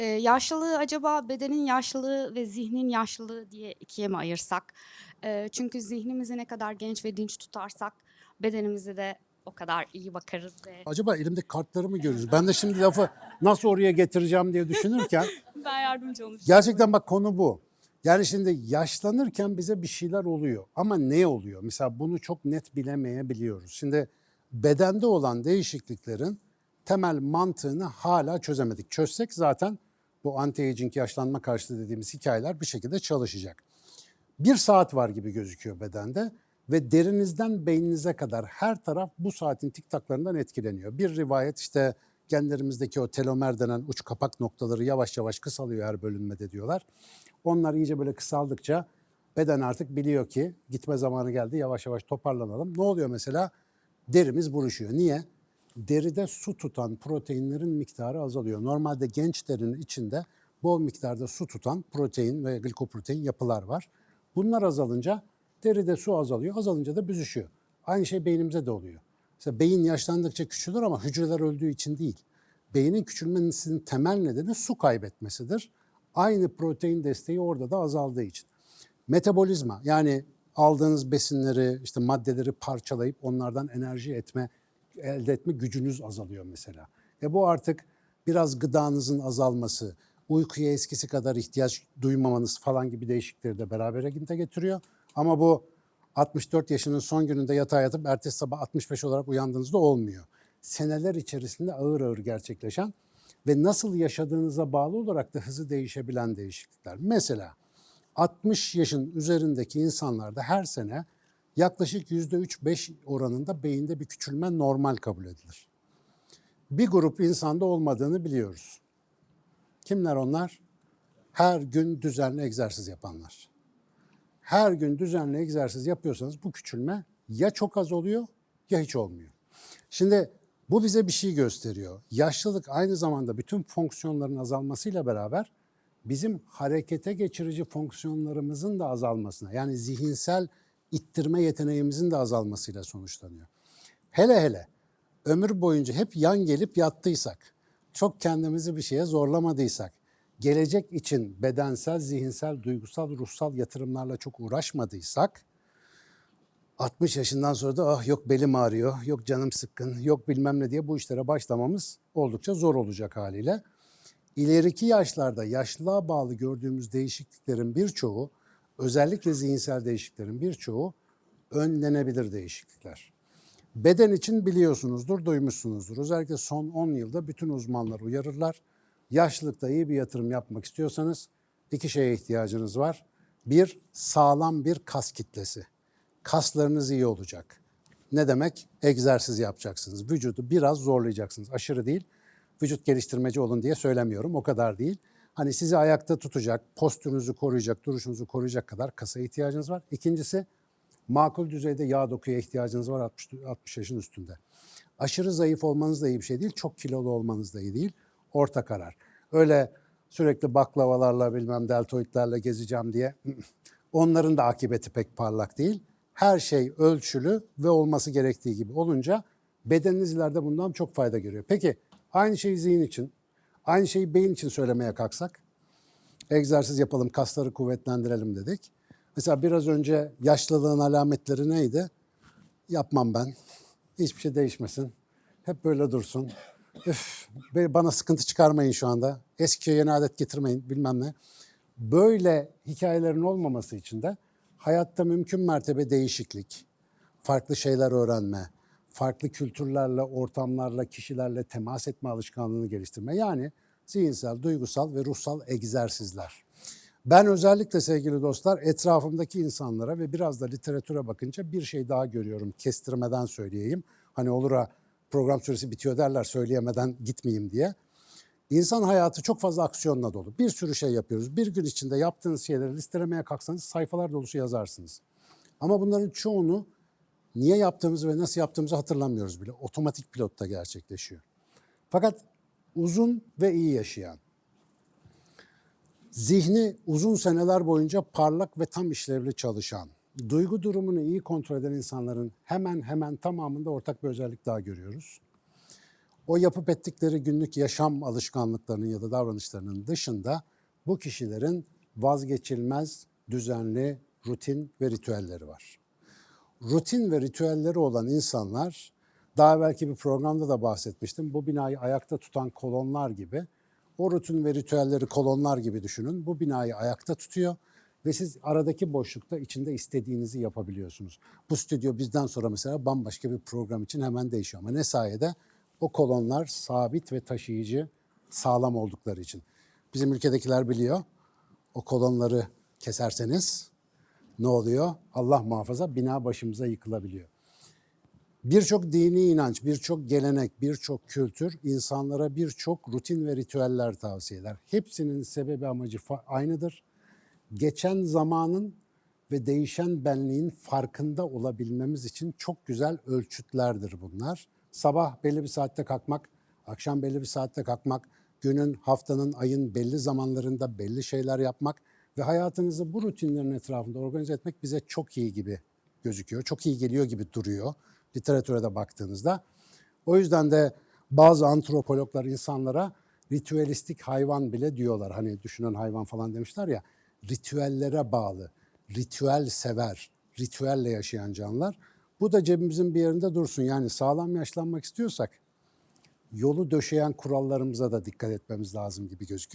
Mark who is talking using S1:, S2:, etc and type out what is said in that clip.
S1: Eee, yaşlılığı acaba bedenin yaşlılığı ve zihnin yaşlılığı diye ikiye mi ayırsak? Eee, çünkü zihnimizi ne kadar genç ve dinç tutarsak bedenimize de o kadar iyi bakarız ve
S2: Acaba elimdeki kartları mı görüyoruz? Ben de şimdi lafı nasıl oraya getireceğim diye düşünürken
S1: ben yardımcı olacağım.
S2: gerçekten bak konu bu. Yani şimdi yaşlanırken bize bir şeyler oluyor ama ne oluyor? Mesela bunu çok net bilemeyebiliyoruz. Şimdi bedende olan değişikliklerin temel mantığını hala çözemedik. Çözsek zaten bu anti-aging yaşlanma karşıtı dediğimiz hikayeler bir şekilde çalışacak. Bir saat var gibi gözüküyor bedende ve derinizden beyninize kadar her taraf bu saatin tiktaklarından etkileniyor. Bir rivayet işte genlerimizdeki o telomer denen uç kapak noktaları yavaş yavaş kısalıyor her bölünmede diyorlar. Onlar iyice böyle kısaldıkça beden artık biliyor ki gitme zamanı geldi yavaş yavaş toparlanalım. Ne oluyor mesela? Derimiz buruşuyor. Niye? Deride su tutan proteinlerin miktarı azalıyor. Normalde genç derinin içinde bol miktarda su tutan protein ve glikoprotein yapılar var. Bunlar azalınca deride su azalıyor, azalınca da büzüşüyor. Aynı şey beynimize de oluyor. Mesela beyin yaşlandıkça küçülür ama hücreler öldüğü için değil. Beynin küçülmesinin temel nedeni su kaybetmesidir. Aynı protein desteği orada da azaldığı için. Metabolizma yani aldığınız besinleri, işte maddeleri parçalayıp onlardan enerji etme, elde etme gücünüz azalıyor mesela. E bu artık biraz gıdanızın azalması, uykuya eskisi kadar ihtiyaç duymamanız falan gibi değişiklikleri de beraberinde getiriyor. Ama bu 64 yaşının son gününde yatağa yatıp ertesi sabah 65 olarak uyandığınızda olmuyor. Seneler içerisinde ağır ağır gerçekleşen ve nasıl yaşadığınıza bağlı olarak da hızı değişebilen değişiklikler. Mesela 60 yaşın üzerindeki insanlarda her sene yaklaşık %3-5 oranında beyinde bir küçülme normal kabul edilir. Bir grup insanda olmadığını biliyoruz. Kimler onlar? Her gün düzenli egzersiz yapanlar. Her gün düzenli egzersiz yapıyorsanız bu küçülme ya çok az oluyor ya hiç olmuyor. Şimdi bu bize bir şey gösteriyor. Yaşlılık aynı zamanda bütün fonksiyonların azalmasıyla beraber bizim harekete geçirici fonksiyonlarımızın da azalmasına yani zihinsel ittirme yeteneğimizin de azalmasıyla sonuçlanıyor. Hele hele ömür boyunca hep yan gelip yattıysak, çok kendimizi bir şeye zorlamadıysak, gelecek için bedensel, zihinsel, duygusal, ruhsal yatırımlarla çok uğraşmadıysak 60 yaşından sonra da ah yok belim ağrıyor, yok canım sıkkın, yok bilmem ne diye bu işlere başlamamız oldukça zor olacak haliyle. İleriki yaşlarda yaşlılığa bağlı gördüğümüz değişikliklerin birçoğu, özellikle zihinsel değişikliklerin birçoğu önlenebilir değişiklikler. Beden için biliyorsunuzdur, duymuşsunuzdur. Özellikle son 10 yılda bütün uzmanlar uyarırlar. Yaşlılıkta iyi bir yatırım yapmak istiyorsanız iki şeye ihtiyacınız var. Bir, sağlam bir kas kitlesi. Kaslarınız iyi olacak. Ne demek? Egzersiz yapacaksınız. Vücudu biraz zorlayacaksınız. Aşırı değil. Vücut geliştirmeci olun diye söylemiyorum. O kadar değil. Hani sizi ayakta tutacak, postürünüzü koruyacak, duruşunuzu koruyacak kadar kasa ihtiyacınız var. İkincisi makul düzeyde yağ dokuya ihtiyacınız var 60, 60 yaşın üstünde. Aşırı zayıf olmanız da iyi bir şey değil, çok kilolu olmanız da iyi değil. Orta karar. Öyle sürekli baklavalarla bilmem deltoidlerle gezeceğim diye onların da akıbeti pek parlak değil. Her şey ölçülü ve olması gerektiği gibi olunca bedeniniz ileride bundan çok fayda görüyor. Peki aynı şeyi zihin için, aynı şeyi beyin için söylemeye kalksak, egzersiz yapalım, kasları kuvvetlendirelim dedik. Mesela biraz önce yaşlılığın alametleri neydi? Yapmam ben. Hiçbir şey değişmesin. Hep böyle dursun. Üf, bana sıkıntı çıkarmayın şu anda. Eskiye yeni adet getirmeyin bilmem ne. Böyle hikayelerin olmaması için de hayatta mümkün mertebe değişiklik, farklı şeyler öğrenme, farklı kültürlerle, ortamlarla, kişilerle temas etme alışkanlığını geliştirme. Yani zihinsel, duygusal ve ruhsal egzersizler. Ben özellikle sevgili dostlar etrafımdaki insanlara ve biraz da literatüre bakınca bir şey daha görüyorum. Kestirmeden söyleyeyim. Hani olur ha program süresi bitiyor derler söyleyemeden gitmeyeyim diye. İnsan hayatı çok fazla aksiyonla dolu. Bir sürü şey yapıyoruz. Bir gün içinde yaptığınız şeyleri listelemeye kalksanız sayfalar dolusu yazarsınız. Ama bunların çoğunu niye yaptığımızı ve nasıl yaptığımızı hatırlamıyoruz bile. Otomatik pilotta gerçekleşiyor. Fakat uzun ve iyi yaşayan, zihni uzun seneler boyunca parlak ve tam işlevli çalışan, duygu durumunu iyi kontrol eden insanların hemen hemen tamamında ortak bir özellik daha görüyoruz. o yapıp ettikleri günlük yaşam alışkanlıklarının ya da davranışlarının dışında bu kişilerin vazgeçilmez, düzenli, rutin ve ritüelleri var. Rutin ve ritüelleri olan insanlar, daha evvelki bir programda da bahsetmiştim, bu binayı ayakta tutan kolonlar gibi, o rutin ve ritüelleri kolonlar gibi düşünün. Bu binayı ayakta tutuyor ve siz aradaki boşlukta içinde istediğinizi yapabiliyorsunuz. Bu stüdyo bizden sonra mesela bambaşka bir program için hemen değişiyor. Ama ne sayede? O kolonlar sabit ve taşıyıcı, sağlam oldukları için. Bizim ülkedekiler biliyor. O kolonları keserseniz ne oluyor? Allah muhafaza bina başımıza yıkılabiliyor. Birçok dini inanç, birçok gelenek, birçok kültür insanlara birçok rutin ve ritüeller tavsiye eder. Hepsinin sebebi amacı aynıdır. Geçen zamanın ve değişen benliğin farkında olabilmemiz için çok güzel ölçütlerdir bunlar. Sabah belli bir saatte kalkmak, akşam belli bir saatte kalkmak, günün, haftanın, ayın belli zamanlarında belli şeyler yapmak ve hayatınızı bu rutinlerin etrafında organize etmek bize çok iyi gibi gözüküyor. Çok iyi geliyor gibi duruyor literatüre de baktığınızda. O yüzden de bazı antropologlar insanlara ritüelistik hayvan bile diyorlar. Hani düşünen hayvan falan demişler ya. Ritüellere bağlı, ritüel sever, ritüelle yaşayan canlılar. Bu da cebimizin bir yerinde dursun. Yani sağlam yaşlanmak istiyorsak yolu döşeyen kurallarımıza da dikkat etmemiz lazım gibi gözüküyor.